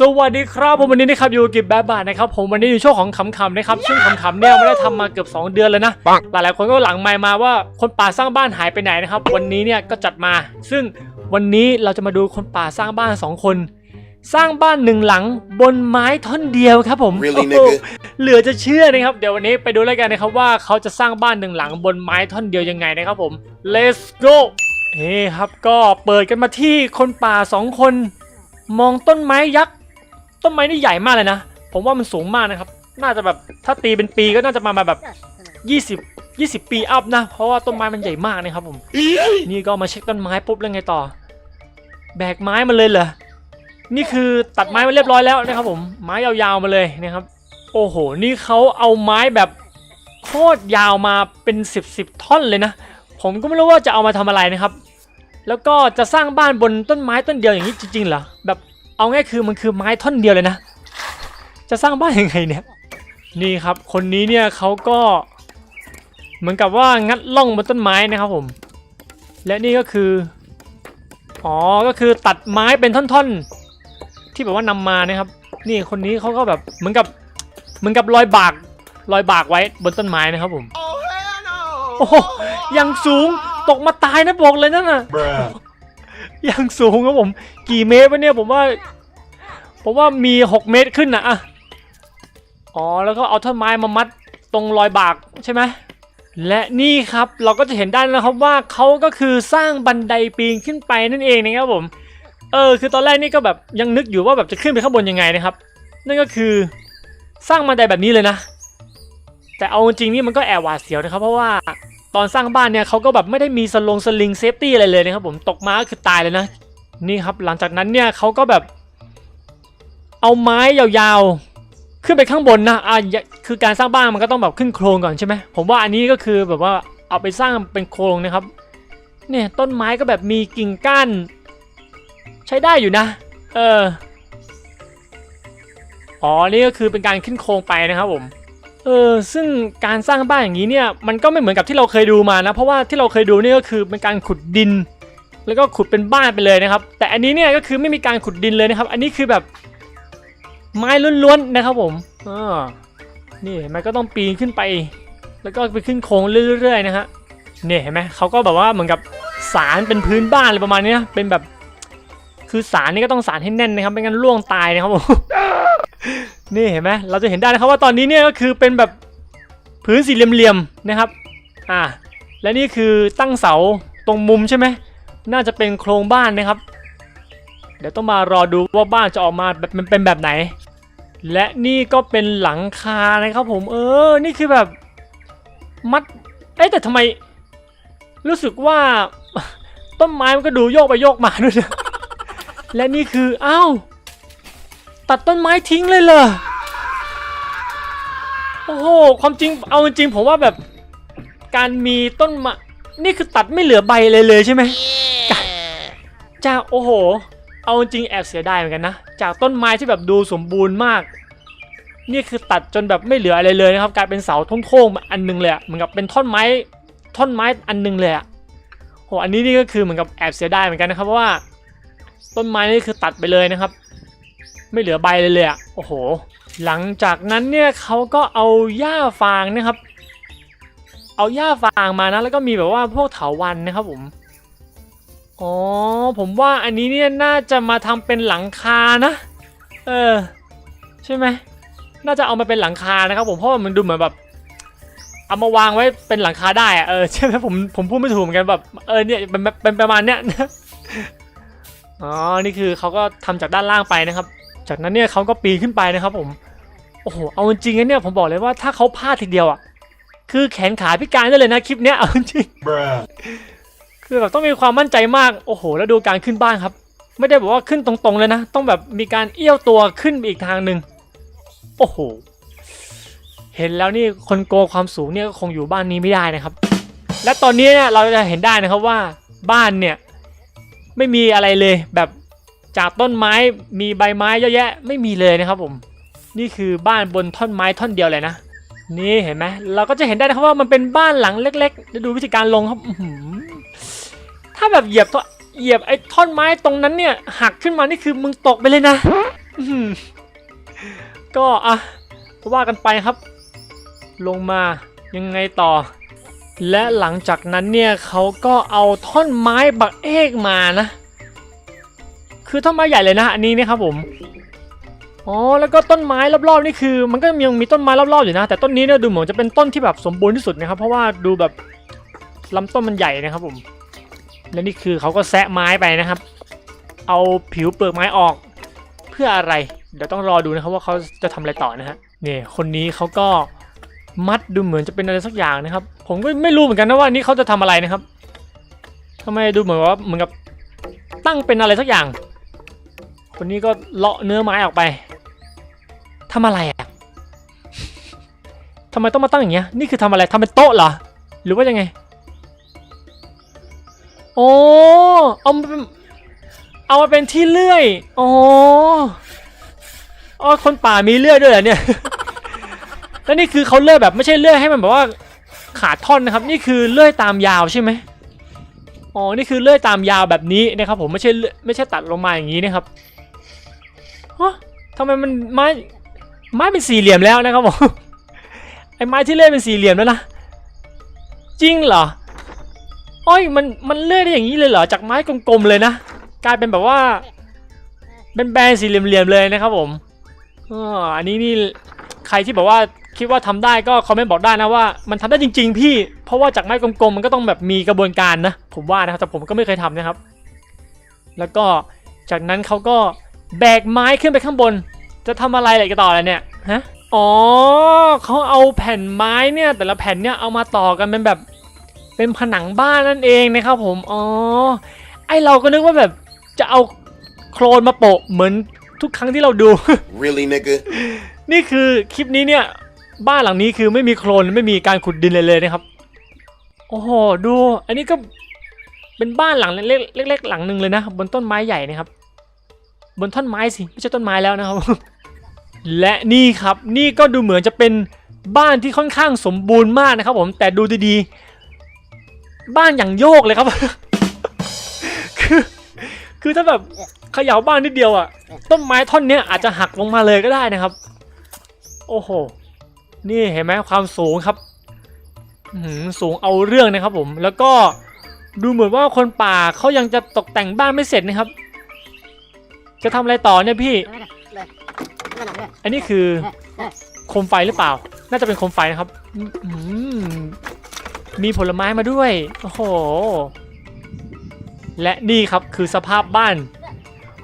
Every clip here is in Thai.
สวัสดีครับผมวันนี้นะครับอยู่กับกิบแบบบาทนะครับผมวันนี้อยู่ช่วงของขำๆนะครับซึ่งขำๆเนี่ยไม่ได้ทำมาเกือบ 2 เดือนแล้วนะปังหลายๆคนก็หลังไมค์มาว่าคนป่าสร้างบ้านหายไปไหนนะครับวันนี้เนี่ยก็จัดมา ซึ่งวันนี้เราจะมาดูคนป่าสร้างบ้านสองคน สร้างบ้านหนึ่งหลังบนไม้ท่อนเดียวครับผม Really, โอ้โห nigga? เหลือจะเชื่อนะครับ เดี๋ยววันนี้ไปดูแล้วกันนะครับว่าเขาจะสร้างบ้านหนึ่งหลังบนไม้ท่อนเดียวยังไงนะครับผม let's go เฮ้ครับก็เปิดกันมาที่คนป่าสองคน มองต้นไม้ยักษ์ ต้นไม้นี่ใหญ่มากเลยนะ ผมว่ามันสูงมากนะครับ น่าจะแบบถ้าตีเป็นปีก็น่าจะมาแบบ 20 20 ปีอัพนะ เพราะว่าต้นไม้มันใหญ่มากนะครับผม นี่ก็มาเช็คต้นไม้ปุ๊บแล้วไงต่อ แบกไม้มาเลยเหรอ นี่คือตัดไม้มาเรียบร้อยแล้วนะครับผม ไม้ยาวๆมาเลยนะครับ โอ้โห นี่เขาเอาไม้แบบโคตรยาวมาเป็น 10บสท่อนเลยนะ ผมก็ไม่รู้ว่าจะเอามาทำอะไรนะครับ แล้วก็จะสร้างบ้านบนต้นไม้ต้นเดียวอย่างนี้จริงๆเหรอ แบบ เอาง่ายคือมันคือไม้ท่อนเดียวเลยนะ จะสร้างบ้านยังไงเนี่ยนี่ครับ คนนี้เนี่ยเขาก็เหมือนกับว่างัดล่องบนต้นไม้นะครับผม และนี่ก็คือ อ๋อ ก็คือตัดไม้เป็นท่อนๆ ที่แบบว่านำมานะครับ นี่คนนี้เขาก็แบบเหมือนกับเหมือนกับรอยบากรอยบากไว้บนต้นไม้นะครับผม Oh hell no! โอ้โหยังสูงตกมาตายนะบอกเลยนั่นน่ะ Bruh. ยังสูงครับผม กี่เมตรวะเนี่ยผมว่า ผมว่ามี 6 เมตรขึ้นนะอะอ๋อแล้วก็เอาท่อนไม้มามัดตรงรอยบากใช่ไหมและนี่ครับเราก็จะเห็นได้แล้วครับว่าเขาก็คือสร้างบันไดปีนขึ้นไปนั่นเองนะครับผม เออคือตอนแรกนี่ก็แบบยังนึกอยู่ว่าแบบจะขึ้นไปข้างบนยังไงนะครับ นั่นก็คือสร้างบันไดแบบนี้เลยนะ แต่เอาจริงๆนี่มันก็แอบหวาดเสียวนะครับ เพราะว่า ตอนสร้างบ้านเนี่ยเขาก็แบบไม่ได้มีสลงสลิงเซฟตี้อะไรเลยนะครับผมตกมาก็คือตายเลยนะนี่ครับหลังจากนั้นเนี่ยเขาก็แบบเอาไม้ยาวๆ ขึ้นไปข้างบนนะอะอย่าคือการสร้างบ้านมันก็ต้องแบบขึ้นโครงก่อนใช่ไหมผมว่าอันนี้ก็คือแบบว่าเอาไปสร้างเป็นโครงนะครับเนี่ยต้นไม้ก็แบบมีกิ่งก้านใช้ได้อยู่นะ เอออ๋อนี่ก็คือเป็นการขึ้นโครงไปนะครับผม เออซึ่งการสร้างบ้านอย่างนี้เนี่ยมันก็ไม่เหมือนกับที่เราเคยดูมานะ เพราะว่าที่เราเคยดูนี่ก็คือเป็นการขุดดิน แล้วก็ขุดเป็นบ้านไปเลยนะครับ แต่อันนี้เนี่ยก็คือไม่มีการขุดดินเลยนะครับ อันนี้คือแบบไม้ล้วนๆนะครับผมอ่านี่มันก็ต้องปีนขึ้นไป แล้วก็ไปขึ้นโครงเรื่อยๆนะฮะเนี่ยเห็นไหมเขาก็แบบว่าเหมือนกับสารเป็นพื้นบ้านอะไรประมาณนี้ยเป็นแบบ คือสารนี่ก็ต้องสารให้แน่นนะครับไม่งั้นล่วงตายนะครับผม นี่เห็นไหมเราจะเห็นได้นะครับว่าตอนนี้เนี่ยก็คือเป็นแบบพื้นสี่เหลี่ยมๆนะครับอ่าและนี่คือตั้งเสาตรงมุมใช่ไหมน่าจะเป็นโครงบ้านนะครับ เดี๋ยวต้องมารอดูว่าบ้านจะออกมาแบบเป็นแบบไหน และนี่ก็เป็นหลังคานะครับผมเออ นี่คือแบบมัดเอ๊ะแต่ทำไม รู้สึกว่าต้นไม้มันก็ดูโยกไปโยกมาด้วยนะและนี่คืออ้าว ตัดต้นไม้ทิ้งเลยเหรอ โอ้โห ความจริง เอาจริงๆผมว่าแบบ การมีต้นไม้นี่คือตัดไม่เหลือใบเลยเลยใช่ไหมจากโอ้โห เอาจริงแอบเสียดายเหมือนกันนะ จากต้นไม้ที่แบบดูสมบูรณ์มาก นี่คือตัดจนแบบไม่เหลืออะไรเลยนะครับ กลายเป็นเสาโค้งๆมาอันหนึงเลยอะเหมือนกับเป็นท่อนไม้ ท่อนไม้อันหนึงเลยอะโห อันนี้นี่ก็คือเหมือนกับแอบเสียดายเหมือนกันนะครับเพราะว่า ต้นไม้นี่คือตัดไปเลยนะครับ ไม่เหลือใบเลยเลยอะโอ้โห หลังจากนั้นเนี่ยเขาก็เอาหญ้าฟางนะครับ เอาหญ้าฟางมานะ แล้วก็มีแบบว่าพวกเถาวันนะครับผมอ๋อผมว่าอันนี้เนี่ยน่าจะมาทำเป็นหลังคานะเออใช่ไหมน่าจะเอามาเป็นหลังคานะครับ ผมเพราะมันดูเหมือนแบบเอามาวางไว้เป็นหลังคาได้อะเออใช่ไหมผมผมพูดไม่ถูกเหมือนกันแบบเออเนี่ยเป็นเป็นประมาณเนี้ยอ๋อนี่คือเขาก็ทำจากด้านล่างไปนะครับ จากนั้นเนี่ยเขาก็ปีนขึ้นไปนะครับผมโอ้โหเอาจริงๆนะเนี่ยผมบอกเลยว่าถ้าเขาพลาดทีเดียวอะคือแขนขาพิการได้เลยนะคลิปเนี้ยเอาจริง Bruh. คือแบบต้องมีความมั่นใจมากโอ้โห แล้วดูการขึ้นบ้านครับ ไม่ได้บอกว่าขึ้นตรงๆเลยนะ ต้องแบบมีการเอี้ยวตัวขึ้นไปอีกทางหนึ่งโอ้โหเห็นแล้วนี่คนโกงความสูงเนี่ยก็คงอยู่บ้านนี้ไม่ได้นะครับ และตอนนี้เนี่ยเราจะเห็นได้นะครับว่าบ้านเนี่ยไม่มีอะไรเลยแบบ จากต้นไม้มีใบไม้เยอะแยะไม่มีเลยนะครับผม นี่คือบ้านบนท่อนไม้ท่อนเดียวเลยนะ นี่เห็นไหมเราก็จะเห็นได้นะครับว่ามันเป็นบ้านหลังเล็กๆเดี๋ยวดูวิธีการลงครับถ้าแบบเหยียบตัวเหยียบไอ้ท่อนไม้ตรงนั้นเนี่ยหักขึ้นมานี่คือมึงตกไปเลยนะอื้อหือก็อะว่ากันไปครับ ลงมายังไงต่อ และหลังจากนั้นเนี่ยเขาก็เอาท่อนไม้บักเอกมานะ คือท่อนไม้ใหญ่เลยนะอันนี้นะครับผมอ๋อแล้วก็ต้นไม้รอบๆนี่คือ มันก็ยังมีต้นไม้รอบๆอยู่นะ แต่ต้นนี้เนี่ยดูเหมือนจะเป็นต้นที่แบบสมบูรณ์ที่สุดนะครับ เพราะว่าดูแบบลำต้นมันใหญ่นะครับผมและนี่คือเขาก็แซะไม้ไปนะครับ เอาผิวเปลือกไม้ออกเพื่ออะไร เดี๋ยวต้องรอดูนะครับว่าเขาจะทำอะไรต่อนะฮะเนี่ยคนนี้เขาก็มัดดูเหมือนจะเป็นอะไรสักอย่างนะครับ ผมก็ไม่รู้เหมือนกันนะว่านี่เขาจะทำอะไรนะครับทำไมดูเหมือนว่าเหมือนกับตั้งเป็นอะไรสักอย่าง คนนี้ก็เลาะเนื้อไม้ออกไปทำอะไรอะทำไมต้องมาตั้งอย่างเงี้ย นี่คือทำอะไรทำเป็นโต๊ะเหรอ หรือว่ายังไง โอ้เอามาเป็นเอามาเป็นที่เลื่อยโอ๋ออ๋อคนป่ามีเลื่อยด้วยเหรอเนี่ย แล้วนี่คือเขาเลื่อยแบบไม่ใช่เลื่อยให้มันแบบว่าขาดท่อนนะครับ นี่คือเลื่อยตามยาวใช่ไหมอ๋อ นี่คือเลื่อยตามยาวแบบนี้นะครับ ผมไม่ใช่ไม่ใช่ตัดลงมาอย่างนี้นะครับ ฮะทำไมมันไม้ไม้เป็นสี่เหลี่ยมแล้วนะครับผมไอ้ไม้ที่เลื่อยเป็นสี่เหลี่ยมแล้วนะจริงเหรออ้อยมันมันเลื่อยได้อย่างนี้เลยเหรอจากไม้กลมๆเลยนะกลายเป็นแบบว่าเป็นแบนสี่เหลี่ยมๆเลยนะครับผมอ๋ออันนี้นี่ใครที่บอกว่าคิดว่าทำได้ก็คอมเมนต์บอกได้นะว่ามันทำได้จริง ๆ พี่ เพราะว่าจากไม้กลมๆมันก็ต้องแบบมีกระบวนการนะ ผมว่านะครับแต่ผมก็ไม่เคยทำนะครับ แล้วก็จากนั้นเขาก็ แบกไม้ขึ้นไปข้างบน จะทำอะไรอะไรกันต่อเลยเนี่ยฮะอ๋อเขาเอาแผ่นไม้เนี่ย แต่ละแผ่นเนี่ยเอามาต่อกันเป็นแบบเป็นผนังบ้านนั่นเองนะครับผมอ๋อไอเราก็นึกว่าแบบจะเอาโครนมาโปะเหมือนทุกครั้งที่เราดู Really, nigga? นี่คือคลิปนี้เนี่ยบ้านหลังนี้คือไม่มีโครนไม่มีการขุดดินเลยเลยนะครับ โอ้โหดู อันนี้ก็เป็นบ้านหลังเล็กๆเล็กๆหลังหนึ่งเลยนะ บนต้นไม้ใหญ่นะครับ บนท่อนไม้สิไม่ใช่ต้นไม้แล้วนะครับ และนี่ครับนี่ก็ดูเหมือนจะเป็นบ้านที่ค่อนข้างสมบูรณ์มากนะครับ ผมแต่ดูดีๆ บ้านอย่างโยกเลยครับ คือคือถ้าแบบเขย่าบ้านนิดเดียวอะต้นไม้ท่อนเนี้ยอาจจะหักลงมาเลยก็ได้นะครับ โอ้โห นี่เห็นไหมความสูงครับหือสูงเอาเรื่องนะครับผมแล้วก็ดูเหมือนว่าคนป่าเขายังจะตกแต่งบ้านไม่เสร็จนะครับ จะทำอะไรต่อเนี่ยพี่ อันนี้คือโคมไฟหรือเปล่า น่าจะเป็นโคมไฟนะครับมีผลไม้มาด้วย โอ้โห และนี่ครับคือสภาพบ้าน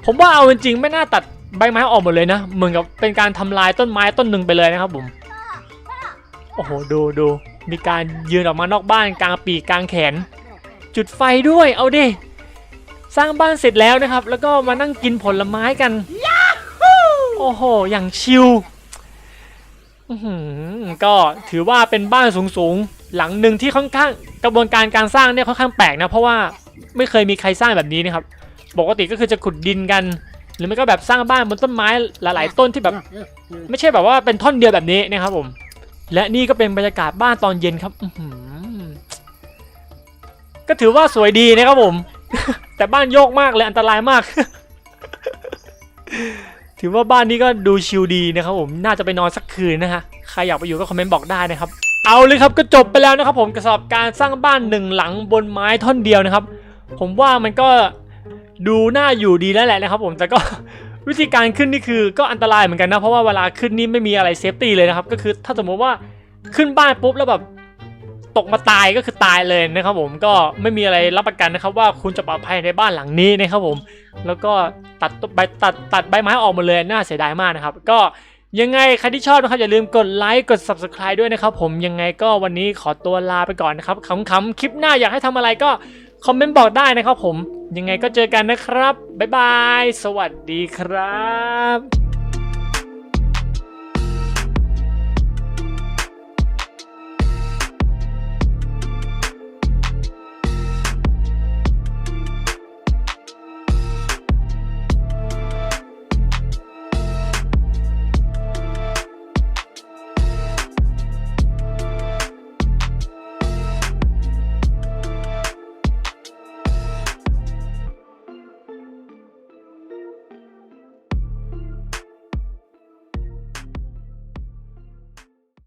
ผมว่าเอาจริงๆไม่น่าตัดใบไม้ออกหมดเลยนะ เหมือนกับเป็นการทำลายต้นไม้ต้นหนึ่งไปเลยนะครับผมโอ้โห ดูดูมีการยืนออกมานอกบ้านกลางปีกกลางแขน จุดไฟด้วยเอาดิ ร้างบ้านเสร็จแล้วนะครับ แล้วก็มานั่งกินผลไม้กัน โอ้โห อย่างชิลอื้อหือก็ถือว่าเป็นบ้านสูงๆ หลังหนึ่งที่ค่อนข้างกระบวนการการสร้างเนี่ยค่อนข้างแปลกนะ เพราะว่าไม่เคยมีใครสร้างแบบนี้นะครับ ปกติก็คือจะขุดดินกัน หรือไม่ก็แบบสร้างบ้านบนต้นไม้หลาย ๆ ต้นที่แบบ ไม่ใช่แบบว่าเป็นท่อนเดียวแบบนี้นะครับผม และนี่ก็เป็นบรรยากาศบ้านตอนเย็นครับอื้อหือก็ถือว่าสวยดีนะครับผม แต่บ้านโยกมากเลยอันตรายมาก ถือว่าบ้านนี้ก็ดูชิลดีนะครับผมน่าจะไปนอนสักคืนนะฮะใครอยากไปอยู่ก็คอมเมนต์บอกได้นะครับ เอาเลยครับก็จบไปแล้วนะครับ ผมกับสำหรับการสร้างบ้านหนึ่งหลังบนไม้ท่อนเดียวนะครับ ผมว่ามันก็ดูน่าอยู่ดีแล้วแหละนะครับ ผมแต่ก็วิธีการขึ้นนี่คือก็อันตรายเหมือนกันนะเพราะว่าเวลาขึ้นนี่ไม่มีอะไรเซฟตี้เลยนะครับ ก็คือถ้าสมมติว่าขึ้นบ้านปุ๊บแล้วแบบ ตกมาตายก็คือตายเลยนะครับผมก็ไม่มีอะไรรับประกันนะครับว่าคุณจะปลอดภัยในบ้านหลังนี้นะครับผม แล้วก็ตัดต้นใบตัดตัดใบไม้ออกมดเลยน่าเสียดายมากนะครับ ก็ยังไงใครที่ชอบนะครับอย่าลืมกดไลค์กด subscribe ด้วยนะครับผมยังไงก็วันนี้ขอตัวลาไปก่อนนะครับขำๆคลิปหน้าอยากให้ทำอะไรก็คอมเมนต์บอกได้นะครับผมยังไงก็เจอกันนะครับบ๊ายบาย สวัสดีครับ